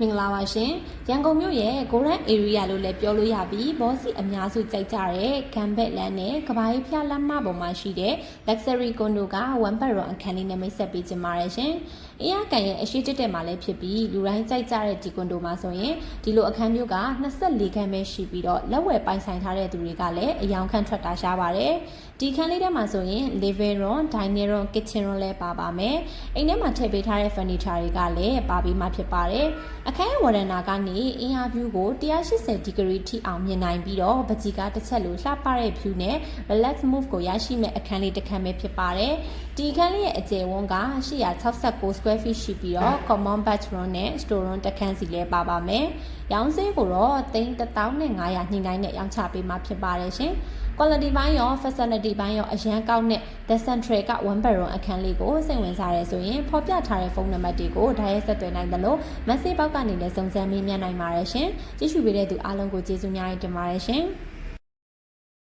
မင်္ဂလာပါရှင်ရန်ကုန်မြို့ရဲ့ Golden Area လို့လည်းပြောလို့ရပြီးဘောစီအများစုကြိုက်ကြတဲ့ဂမ်ဘက်လန်နဲ့ကဘာကြီးဖျားလမ်းမပေါ်မှာရှိတဲ့ Luxury Condo က one bedroom အခန်းလေးနဲ့မိတ်ဆက်ပေးကြပါရရှင်အင်းရကန်ရဲ့အရှိတက်တက်မှာလည်းဖြစ်ပြီးလူတိုင်းကြိုက်ကြတဲ့ဒီကွန်ဒိုမှာဆိုရင်ဒီလိုအခန်းမျိုးက24ခန်းပဲရှိပြီးတော့လက်ဝယ်ပိုင်ဆိုင်ထားတဲ့သူတွေကလည်းအယောင်ခံထွက်တာရှားပါတယ်ဒီခန်းလေးထဲမှာဆိုရင် living room dining room kitchen room လည်းပါပါမယ်အိမ်ထဲမှာထည့်ပေးထားတဲ့ furniture တွေကလည်းပါပြီးမှဖြစ်ပါတယ်အခန်းရဲ့ဝရဏာကနေအင်အားဗျူးကို180ဒီဂရီထိအောင်မြင်နိုင်ပြီးတော့ပကြီးကားတစ်ချက်လိုလှပတဲ့ view နဲ့ relax move ကိုရရှိမဲ့အခန်းလေးတစ်ခန်းပဲဖြစ်ပါတယ်ဒီအခန်းလေးရဲ့အကျယ်ဝန်းက869 square feet ရှိပြီးတော့ common bathroom နဲ့ store room တစ်ခန်းစီလည်းပါပါမယ်ရောင်းစည်းကိုတော့3500ညှိနှိုင်းနဲ့ရောင်းချပေးမှာဖြစ်ပါတယ်ရှင် quality ဘိုင်းရော facility ဘိုင်းရောအရန်ကောင်းတဲ့ The Central က1 bedroom အခန်းလေးကိုစိတ်ဝင်စားရဲဆိုရင်ဖော်ပြထားတဲ့ဖုန်းနံပါတ်တွေကိုဒါရိုက်ဆက်သွယ်နိုင်တယ်လို့ message box ကနေလည်းစုံစမ်းမေးမြန်းနိုင်ပါတယ်ရှင်။ကြည့်ရှုပေးတဲ့သူအားလုံးကိုကျေးဇူးများတင်ပါတယ်ရှင်။